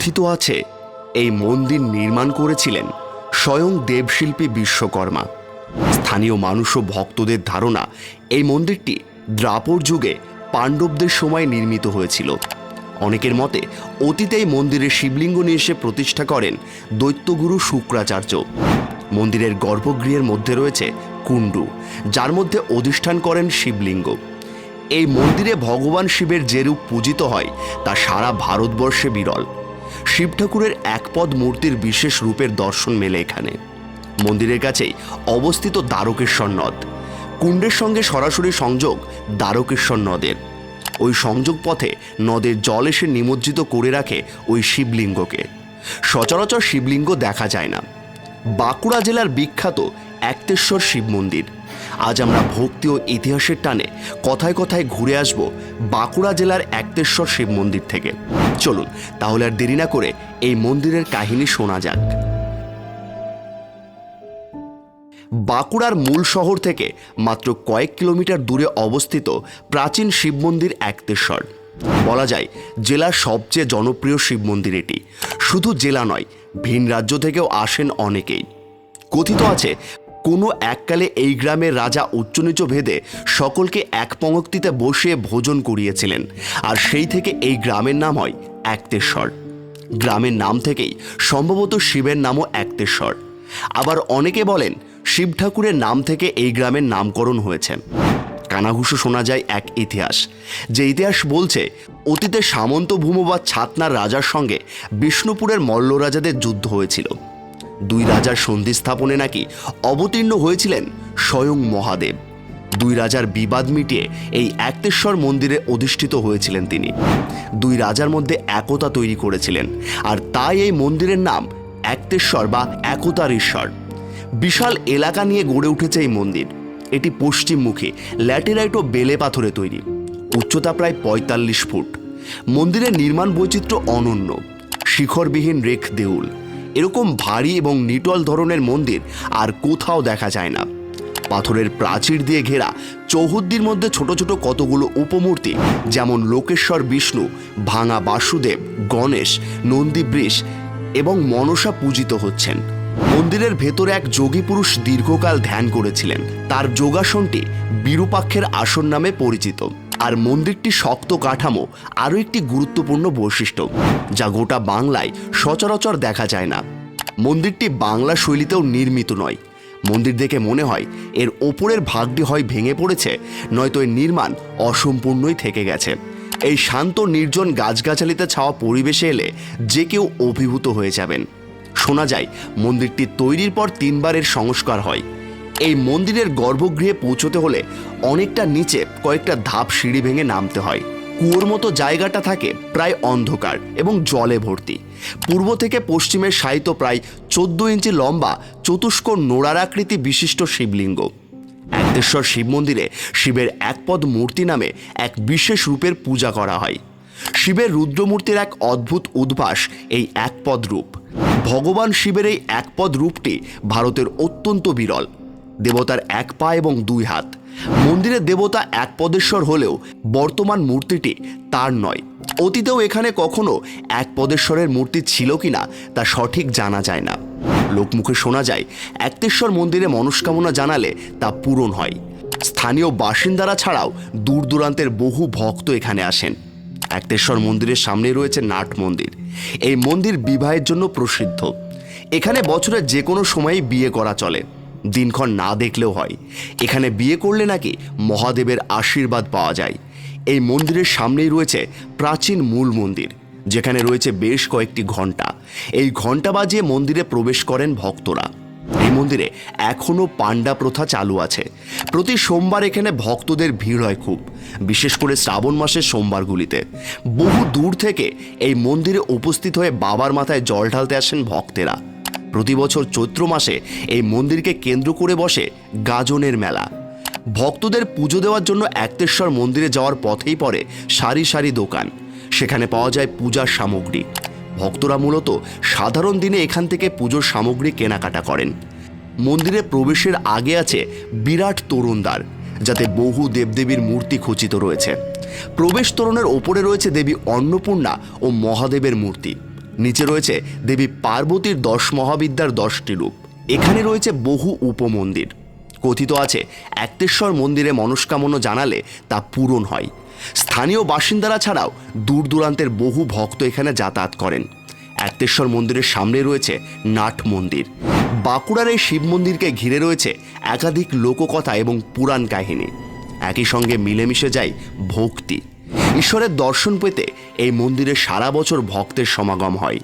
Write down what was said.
কথিত আছে, এই মন্দির নির্মাণ করেছিলেন স্বয়ং দেবশিল্পী বিশ্বকর্মা। স্থানীয় মানুষ ও ভক্তদের ধারণা, এই মন্দিরটি দ্রাপর যুগে পাণ্ডবদের সময় নির্মিত হয়েছিল। অনেকের মতে, অতীতে এই মন্দিরে শিবলিঙ্গ নিয়ে এসে প্রতিষ্ঠা করেন দৈত্যগুরু শুক্রাচার্য। মন্দিরের গর্ভগৃহের মধ্যে রয়েছে কুণ্ডু, যার মধ্যে অধিষ্ঠান করেন শিবলিঙ্গ। এই মন্দিরে ভগবান শিবের যে রূপ পূজিত হয়, তা সারা ভারতবর্ষে বিরল। শিব ঠাকুরের একপদ মূর্তির বিশেষ রূপের দর্শন মেলে এখানে। মন্দিরের কাছেই অবস্থিত দ্বারকেশ্বর নদ। কুণ্ডের সঙ্গে সরাসরি সংযোগ দ্বারকেশ্বর নদের। ওই সংযোগ পথে নদের জল এসে নিমজ্জিত করে রাখে ওই শিবলিঙ্গকে। সচরাচর শিবলিঙ্গ দেখা যায় না। বাঁকুড়া জেলার বিখ্যাত একতেশ্বর শিব মন্দির। আজ আমরা ভক্তি ও ইতিহাসের টানে কথায় কথায় ঘুরে আসব বাঁকুড়া জেলার একতেশ্বর শিব মন্দির থেকে। চলুন, তাহলে আর দেরি না করে এই মন্দিরের কাহিনী শোনা যাক। বাঁকুড়ার মূল শহর থেকে মাত্র কয়েক কিলোমিটার দূরে অবস্থিত প্রাচীন শিব মন্দির একতেশ্বর। বলা যায়, জেলার সবচেয়ে জনপ্রিয় শিব মন্দির এটি। শুধু জেলা নয়, ভিন রাজ্য থেকেও আসেন অনেকেই। কথিত আছে কোনো এককালে এই গ্রামের রাজা উচ্চনীচ ভেদে সকলকে এক পঙ্ক্তিতে বসিয়ে ভোজন করিয়েছিলেন। আর সেই থেকে এই গ্রামের নাম হয় একতেশ্বর। গ্রামের নাম থেকেই সম্ভবত শিবের নামও একতেশ্বর। আবার অনেকে বলেন শিব ঠাকুরের নাম থেকে এই গ্রামের নামকরণ হয়েছে। কানাঘুষো শোনা যায় এক ইতিহাস, যে ইতিহাস বলছে, অতীতে সামন্ত ভূম বা ছাতনার রাজার সঙ্গে বিষ্ণুপুরের মল্ল রাজাদের যুদ্ধ হয়েছিল। দুই রাজার সন্ধি স্থাপনে নাকি অবতীর্ণ হয়েছিলেন স্বয়ং মহাদেব। দুই রাজার বিবাদ মিটিয়ে এই একতেশ্বর মন্দিরে অধিষ্ঠিত হয়েছিলেন তিনি। দুই রাজার মধ্যে একতা তৈরি করেছিলেন, আর তাই এই মন্দিরের নাম একতেশ্বর বা একতার ঈশ্বর। বিশাল এলাকা নিয়ে গড়ে উঠেছে এই মন্দির। এটি পশ্চিমমুখী, ল্যাটেরাইট ও বেলে পাথরে তৈরি। উচ্চতা প্রায় পঁয়তাল্লিশ ফুট। মন্দিরের নির্মাণ বৈচিত্র্য অনন্য। শিখরবিহীন রেখ দেউল। এরকম ভারী এবং নিটল ধরনের মন্দির আর কোথাও দেখা যায় না। পাথরের প্রাচীর দিয়ে ঘেরা চৌহদ্দির মধ্যে ছোট ছোট কতগুলো উপমূর্তি, যেমন লোকেশ্বর বিষ্ণু, ভাঙা বাসুদেব, গণেশ নন্দী বৃষ এবং মনসা পূজিত হচ্ছেন। মন্দিরের ভেতরে এক যোগী পুরুষ দীর্ঘকাল ধ্যান করেছিলেন। তার যোগাসনটি বিরূপাক্ষের আসন নামে পরিচিত। আর মন্দিরটি শক্ত কাঠামো আরও একটি গুরুত্বপূর্ণ বৈশিষ্ট্য, যা গোটা বাংলায় সচরাচর দেখা যায় না। মন্দিরটি বাংলা শৈলীতেও নির্মিত নয়। মন্দির দেখে মনে হয় এর ওপরের ভাগটি হয় ভেঙে পড়েছে, নয়তো এর নির্মাণ অসম্পূর্ণই থেকে গেছে। এই শান্ত, নির্জন গাছগাছালিতে ছাওয়া পরিবেশে এলে যে কেউ অভিভূত হয়ে যাবেন। শোনা যায়, মন্দিরটি তৈরির পর তিনবারের সংস্কার হয়। এই মন্দিরের গর্ভগৃহে পৌঁছতে হলে অনেকটা নিচে কয়েকটা ধাপ সিঁড়ি ভেঙে নামতে হয়। কুয়োর মতো জায়গাটা থাকে প্রায় অন্ধকার এবং জলে ভর্তি। পূর্ব থেকে পশ্চিমের সাহিত্য প্রায় চোদ্দ ইঞ্চি লম্বা চতুষ্ক নোড়ার আকৃতি বিশিষ্ট শিবলিঙ্গ। একতেশ্বর শিব মন্দিরে শিবের একপদ মূর্তি নামে এক বিশেষ রূপের পূজা করা হয়। শিবের রুদ্রমূর্তির এক অদ্ভুত উদ্ভাস এই একপদ রূপ। ভগবান শিবের এই একপদ রূপটি ভারতের অত্যন্ত বিরল। দেবতার এক পা এবং দুই হাত। মন্দিরের দেবতা এক পদেশ্বর হলেও বর্তমান মূর্তিটি তার নয়। অতীতেও এখানে কখনো এক পদেশ্বরের মূর্তি ছিল কিনা তা সঠিক জানা যায় না। লোকমুখে শোনা যায়, একতেশ্বর মন্দিরে মনস্কামনা জানালে তা পূরণ হয়। স্থানীয় বাসিন্দারা ছাড়াও দূর দূরান্তের বহু ভক্ত এখানে আসেন। একতেশ্বর মন্দিরের সামনে রয়েছে নাট মন্দির। এই মন্দির বিবাহের জন্য প্রসিদ্ধ। এখানে বছরের যে কোনো সময়েই বিয়ে করা চলে। দিনক্ষণ না দেখলেও হয়। এখানে বিয়ে করলে নাকি মহাদেবের আশীর্বাদ পাওয়া যায়। এই মন্দিরের সামনেই রয়েছে প্রাচীন মূল মন্দির, যেখানে রয়েছে বেশ কয়েকটি ঘণ্টা। এই ঘণ্টা বাজিয়ে মন্দিরে প্রবেশ করেন ভক্তরা। এই মন্দিরে এখনও পাণ্ডা প্রথা চালু আছে। প্রতি সোমবার এখানে ভক্তদের ভিড় হয় খুব, বিশেষ করে শ্রাবণ মাসের সোমবারগুলিতে। বহু দূর থেকে এই মন্দিরে উপস্থিত হয়ে বাবার মাথায় জল ঢালতে আসেন ভক্তেরা। প্রতি বছর চৈত্র মাসে এই মন্দিরকে কেন্দ্র করে বসে গাজনের মেলা। ভক্তদের পুজো দেওয়ার জন্য একতেশ্বর মন্দিরে যাওয়ার পথেই পড়ে সারি সারি দোকান। সেখানে পাওয়া যায় পূজার সামগ্রী। ভক্তরা মূলত সাধারণ দিনে এখান থেকে পুজোর সামগ্রী কেনাকাটা করেন। মন্দিরে প্রবেশের আগে আছে বিরাট তরুণদ্বার যাতে বহু দেবদেবীর মূর্তি খচিত রয়েছে। প্রবেশ তোরণের ওপরে রয়েছে দেবী অন্নপূর্ণা ও মহাদেবের মূর্তি। নিচে রয়েছে দেবী পার্বতীর দশ মহাবিদ্যার দশটি রূপ। এখানে রয়েছে বহু উপমন্দির। কথিত আছে, একতেশ্বর মন্দিরে মনস্কামনা জানালে তা পূরণ হয়। স্থানীয় বাসিন্দারা ছাড়াও দূর দূরান্তের বহু ভক্ত এখানে যাতায়াত করেন। একতেশ্বর মন্দিরের সামনে রয়েছে নাট মন্দির। বাঁকুড়ার এই শিব মন্দিরকে ঘিরে রয়েছে একাধিক লোককথা এবং পুরাণ কাহিনী। একই সঙ্গে মিলেমিশে যায় ভক্তি। ঈশ্বরের দর্শন পেতে এই মন্দিরে সারা বছর ভক্তের সমাগম হয়।